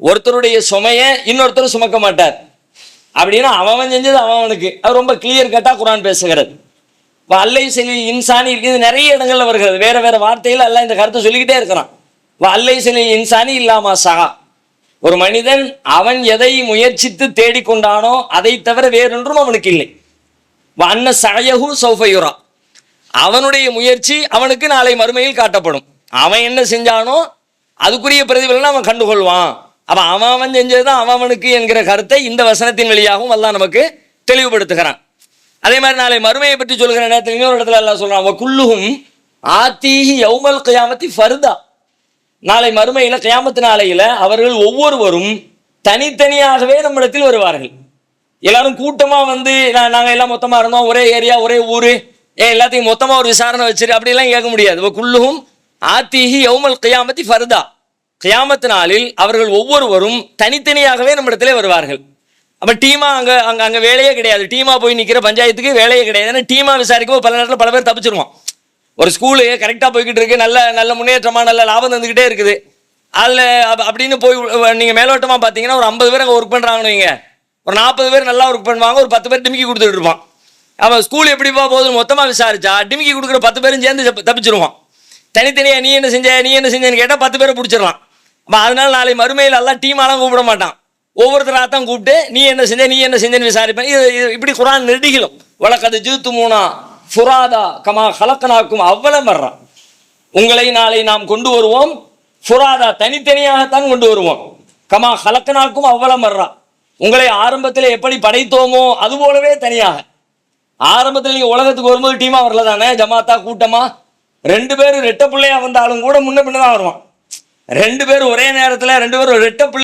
ஒருத்தருடைய சுமையை இன்னொருத்தர் சுமக்க மாட்டார். அப்படின்னா அவன் செஞ்சது அவனுக்கு. அது ரொம்ப கிளியர் கட்டாக குரான் பேசுகிறது. இப்போ அல்லை செலி இன்சானி இருக்குது. நிறைய இடங்களில் வருகிறது. வேறு வேறு வார்த்தையில் எல்லாம் இந்த கருத்தை சொல்லிக்கிட்டே இருக்கிறான். இப்போ அல்லை செலி இன்சானி இல்லாமா சகா ஒரு மனிதன் அவன் எதை முயற்சித்து தேடிக்கொண்டானோ அதை தவிர வேறொன்றும் அவனுக்கு இல்லை. அன்ன சயகு சௌஃபயுரா அவனுடைய முயற்சி அவனுக்கு நாளை மறுமையில் காட்டப்படும். அவன் என்ன செஞ்சானோ அதுக்குரிய பிரதிபலனை அவன் கண்டுகொள்வான். அப்போ அவன் அவன் செஞ்சதுதான் அவனுக்கு என்கிற கருத்தை இந்த வசனத்தின் வழியாகவும் அல்லாஹ் நமக்கு தெளிவுபடுத்துகிறான். அதே மாதிரி நாளை மறுமையை பற்றி சொல்கிற நேரத்தில் இன்னொரு இடத்துல எல்லாம் சொல்கிறான் அவன் குல்லுகும் ஆத்தீஹி யௌமல் கயாமத்தி ஃபர்தா. நாளை மறுமையில் கயாமத்து நாளையில் அவர்கள் ஒவ்வொருவரும் தனித்தனியாகவே நம்மிடத்தில் வருவார்கள். எல்லாரும் கூட்டமாக வந்து நான் நாங்கள் எல்லாம் மொத்தமாக இருந்தோம் ஒரே ஏரியா ஒரே ஊர் ஏன் எல்லாத்தையும் மொத்தமாக ஒரு விசாரணை வச்சிரு? அப்படிலாம் கேட்க முடியாது. குல்லுகும் ஆத்தீஹி யௌமல் கயாமத்தி ஃபர்தா. கியாமத்து நாளில் அவர்கள் ஒவ்வொருவரும் தனித்தனியாகவே நம்மிடத்திலே வருவார்கள். அப்ப டீமா அங்க அங்க அங்க வேலையே கிடையாது. டீமா போய் நிக்கிற பஞ்சாயத்துக்கு வேலையே கிடையாது. ஏன்னா டீமா விசாரிக்கும் பல நேரத்தில் பல பேர் தப்பிச்சிருவான் ஒரு ஸ்கூலு கரெக்டாக போய்கிட்டு இருக்கு. நல்ல நல்ல முன்னேற்றமா நல்ல லாபம் தந்துக்கிட்டே இருக்குது. அதில் அப்படின்னு போய் நீங்கள் நீங்க மேலோட்டமா பார்த்தீங்கன்னா ஒரு ஐம்பது பேர் அங்கே ஒர்க் பண்றாங்கன்னு வைங்க. ஒரு நாற்பது பேர் நல்லா ஒர்க் பண்ணுவாங்க. ஒரு பத்து பேர் டிமிக்கி கொடுத்துட்டு இருப்பான். அவன் ஸ்கூல் எப்படிப்பா போகுதுன்னு மொத்தமாக விசாரிச்சா டிமிக்கி கொடுக்குற பத்து பேரும் சேர்ந்து தப்பிச்சிருவான் தனித்தனியா நீ என்ன செஞ்ச நீ என்ன செஞ்சேன்னு கேட்டால் பத்து பேரை பிடிச்சிடலாம். அதனால நாளை மறுமையில் எல்லாம் டீமாலாம் கூப்பிட மாட்டான். ஒவ்வொருத்தராக தான் கூப்பிட்டு நீ என்ன செஞ்ச நீ என்ன செஞ்சேன்னு விசாரிப்பேன். இது இப்படி குரான் நெடுகிலும் வழக்கது ஜூத்து மூணா ஃபுராதா கமா கலக்கனாக்கும் அவ்வளவு வர்றான் உங்களை நாளை நாம் கொண்டு வருவோம். ஃபுராதா தனித்தனியாகத்தான் கொண்டு வருவோம். கமா கலக்கனாக்கும் அவ்வளவு வர்றான் உங்களை ஆரம்பத்தில் எப்படி படைத்தோமோ அது போலவே தனியாக. ஆரம்பத்தில் நீங்கள் உலகத்துக்கு வரும்போது டீமாக வரல தானே? ஜமாத்தா கூட்டமா? ரெண்டு பேரும் ரெட்ட பிள்ளையா வந்தாலும் கூட முன்ன பின்ன தான் வருவான். ரெண்டு பேரும் ஒரே நேரத்தில் ரெண்டு பேரும் ரெட்ட